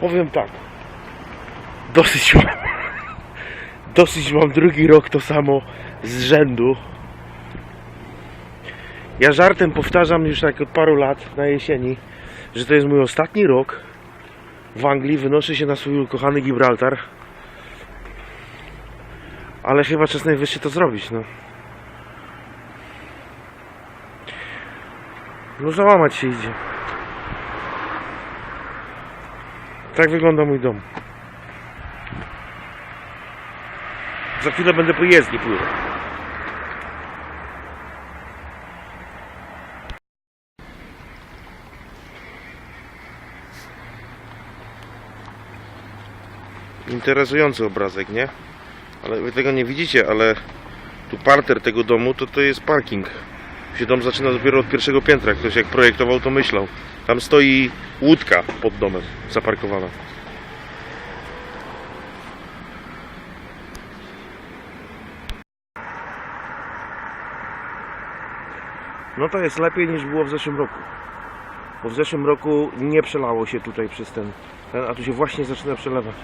Powiem tak. Dosyć mam. Dosyć mam drugi rok to samo z rzędu. Ja żartem powtarzam już tak od paru lat na jesieni, że to jest mój ostatni rok w Anglii. Wynoszę się na swój ukochany Gibraltar. Ale chyba czas najwyższy to zrobić, no. No załamać się idzie. Tak wygląda mój dom. Za chwilę będę po jezdni pływał. Interesujący obrazek, nie? Ale wy tego nie widzicie, ale tu parter tego domu to to jest parking. Się dom zaczyna dopiero od pierwszego piętra. Ktoś jak projektował to myślał. Tam stoi łódka pod domem zaparkowana. No to jest lepiej niż było w zeszłym roku. Bo w zeszłym roku nie przelało się tutaj przez ten, ten a tu się właśnie zaczyna przelewać.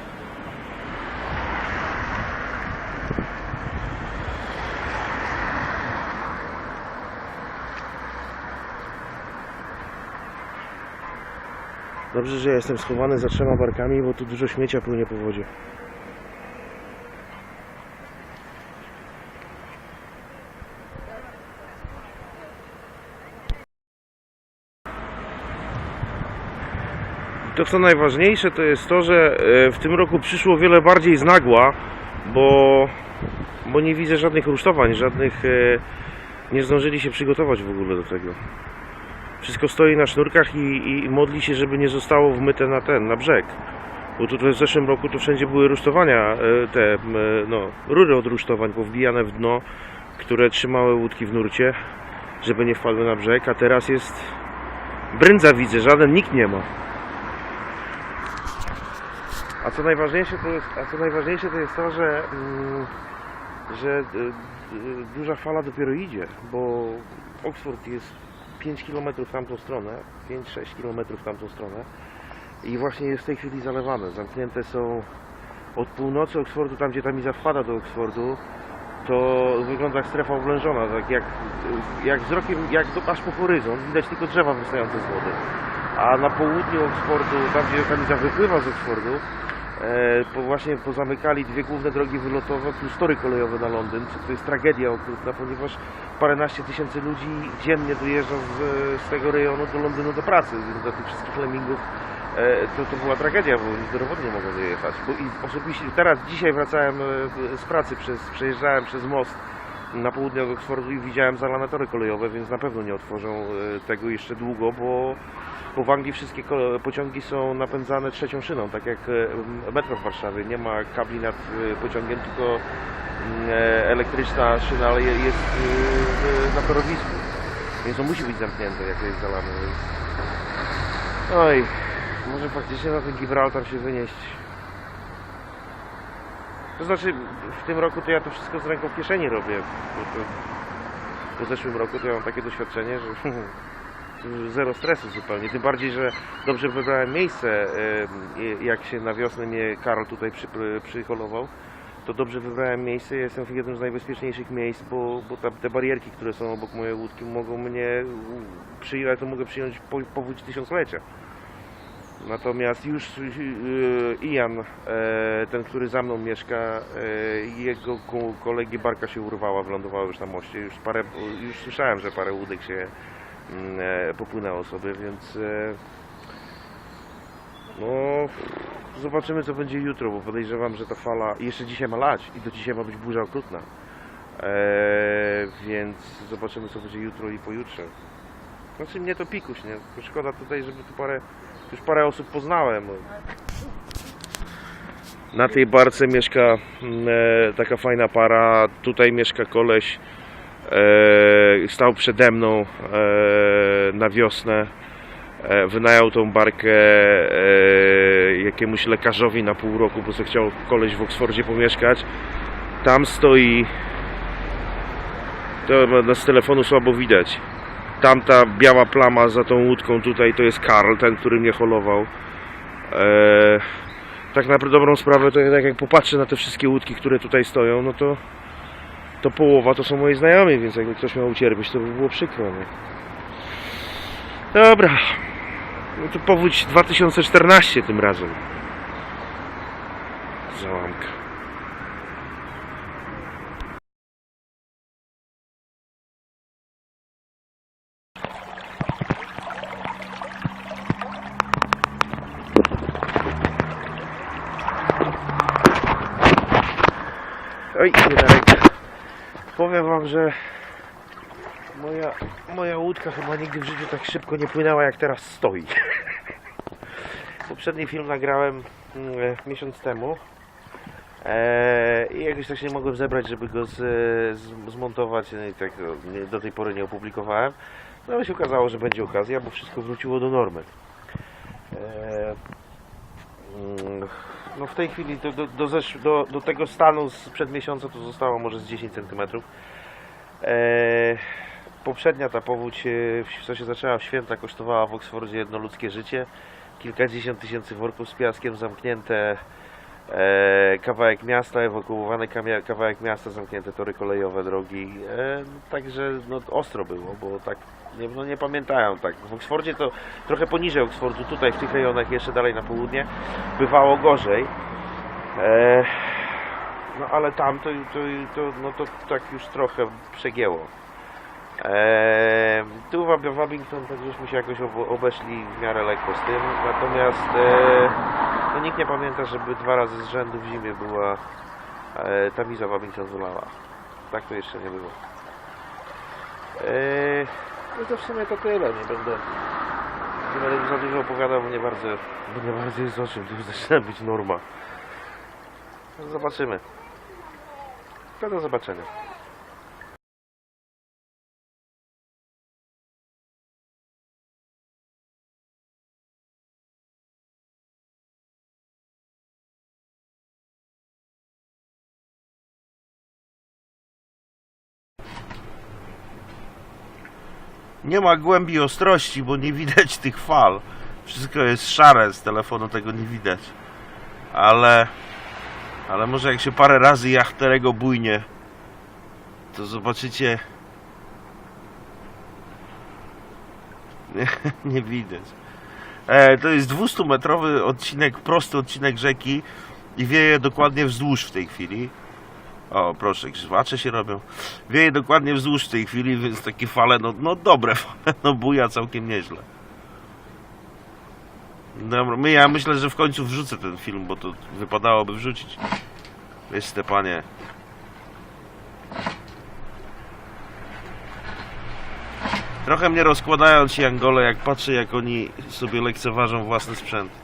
Dobrze, że ja jestem schowany za trzema barkami, bo tu dużo śmiecia płynie po wodzie. To co najważniejsze to jest to, że e, w tym roku przyszło wiele bardziej z nagła, bo, bo nie widzę żadnych rusztowań, żadnych e, nie zdążyli się przygotować w ogóle do tego. Wszystko stoi na sznurkach i, i modli się, żeby nie zostało wmyte na ten, na brzeg. Bo tutaj w zeszłym roku to wszędzie były rusztowania, e, te e, no, rury od rusztowań powbijane w dno, które trzymały łódki w nurcie, żeby nie wpadły na brzeg, a teraz jest brędza widzę, żaden nikt nie ma. A co najważniejsze to jest, a co najważniejsze to jest to, że, mm, że y, duża fala dopiero idzie, bo Oxford jest 5 km w tamtą stronę, 5-6 km w tamtą stronę i właśnie jest w tej chwili zalewane. Zamknięte są od północy Oxfordu, tam gdzie ta miza wpada do Oxfordu, to wygląda jak strefa oblężona, tak jak, jak wzrokiem, jak do, aż po horyzont, widać tylko drzewa wystające z wody. A na południu Oxfordu, tam gdzie ta miza wypływa z Oxfordu, e, po właśnie pozamykali dwie główne drogi wylotowe plus tory kolejowe na Londyn, to jest tragedia okrutna, ponieważ paręnaście tysięcy ludzi dziennie dojeżdża z, z tego rejonu do Londynu do pracy, więc dla tych wszystkich lemmingów e, to, to była tragedia, bo oni dowodnie nie mogą dojechać. Bo i osobiście teraz, dzisiaj wracałem e, z pracy, przez, przejeżdżałem przez most na południe od Oxfordu i widziałem zalane tory kolejowe, więc na pewno nie otworzą e, tego jeszcze długo, bo, bo w Anglii wszystkie pociągi są napędzane trzecią szyną, tak jak metro w Warszawie. Nie ma kabli nad e, pociągiem, tylko mm, e, elektryczna szyna, ale je- jest e, na torowisku. Więc to musi być zamknięte, jak jest zalane. Więc... Oj, może faktycznie na ten Gibraltar się wynieść. To znaczy, w tym roku to ja to wszystko z ręką w kieszeni robię. Bo to, po zeszłym roku to ja mam takie doświadczenie, że zero stresu zupełnie. Tym bardziej, że dobrze wybrałem miejsce, jak się na wiosnę mnie Karol tutaj przy, przyholował. To dobrze wybrałem miejsce, jestem w jednym z najbezpieczniejszych miejsc, bo, bo ta, te barierki, które są obok mojej łódki mogą mnie przyjąć, to mogę przyjąć po, powódź tysiąclecia. Natomiast już yy, Ian, e, ten, który za mną mieszka, e, jego ko- kolegi barka się urwała, wylądowała już na moście. Już, parę, już słyszałem, że parę łódek się popłynęło sobie, więc e, no zobaczymy co będzie jutro, bo podejrzewam, że ta fala jeszcze dzisiaj ma lać i do dzisiaj ma być burza okrutna. E, więc zobaczymy co będzie jutro i pojutrze. Znaczy mnie to pikuś, nie? Szkoda tutaj, żeby tu parę już parę osób poznałem. Na tej barce mieszka mm, e, taka fajna para. Tutaj mieszka koleś. E, stał przede mną e, na wiosnę. E, wynajął tą barkę jakiemuś lekarzowi na pół roku, bo chciał koleś w Oksfordzie pomieszkać. Tam stoi. To na- z telefonu słabo widać. Tamta biała plama za tą łódką tutaj to jest Karl, ten, który mnie holował. Tak na dobrą sprawę, to tak jak popatrzę na te wszystkie łódki, które tutaj stoją, no to to połowa to są moi znajomi, więc jakby ktoś miał ucierpieć, to by było przykro, nie? Dobra. No to powódź 2014 tym razem. Załamka. Oj, nie. Powiem wam, że moja, moja łódka chyba nigdy w życiu tak szybko nie płynęła jak teraz stoi. Poprzedni film nagrałem mm, miesiąc temu. Eee, I jakoś tak się nie mogłem zebrać, żeby go z, z, zmontować no i tak no, nie, do tej pory nie opublikowałem. No ale się okazało, że będzie okazja, bo wszystko wróciło do normy. Eee, mm, no w tej chwili do, do, do, do, do tego stanu sprzed miesiąca to zostało może z 10 cm. Eee, poprzednia ta powódź, e, w- co się zaczęła w święta, kosztowała w Oksfordzie jedno ludzkie życie. Kilkadziesiąt tysięcy worków z piaskiem, zamknięte kawałek miasta, ewakuowany kawałek miasta, zamknięte tory kolejowe, drogi. E, także no, ostro było, bo tak nie, no, nie pamiętają tak. W Oksfordzie to trochę poniżej Oksfordu, tutaj w tych rejonach jeszcze dalej na południe bywało gorzej. E, no ale tam to, to, to, no to tak już trochę przegięło. E, tu w Abington tak żeśmy się jakoś obeszli w miarę lekko z tym, natomiast e, no nikt nie pamięta, żeby dwa razy z rzędu w zimie była e, ta wiza w Abington wylała. Tak to jeszcze nie było. E, no to w sumie to tyle, nie będę, nie będę za dużo opowiadał, bo nie bardzo, bo nie bardzo jest o czym, to już zaczyna być norma. No Zobaczymy. To do zobaczenia. Nie ma głębi ostrości, bo nie widać tych fal. Wszystko jest szare, z telefonu tego nie widać. Ale, ale może jak się parę razy jachterego bujnie, to zobaczycie. Nie, nie widać. E, to jest 200-metrowy odcinek, prosty odcinek rzeki i wieje dokładnie wzdłuż w tej chwili. O, proszę, grzywacze się robią. Wieje dokładnie wzdłuż tej chwili, więc takie fale, no, no dobre fale, no buja całkiem nieźle. Dobra, my, ja myślę, że w końcu wrzucę ten film, bo to wypadałoby wrzucić. Wiesz, Stepanie. Trochę mnie rozkładają ci Angole, jak patrzę, jak oni sobie lekceważą własny sprzęt.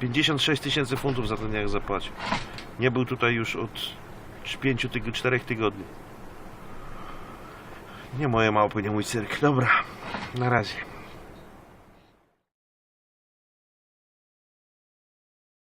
Pięćdziesiąt sześć tysięcy funtów za ten jak zapłacił. Nie był tutaj już od 5 tyg 4 tygodni. Nie moje małpy, nie mój cyrk. Dobra, na razie.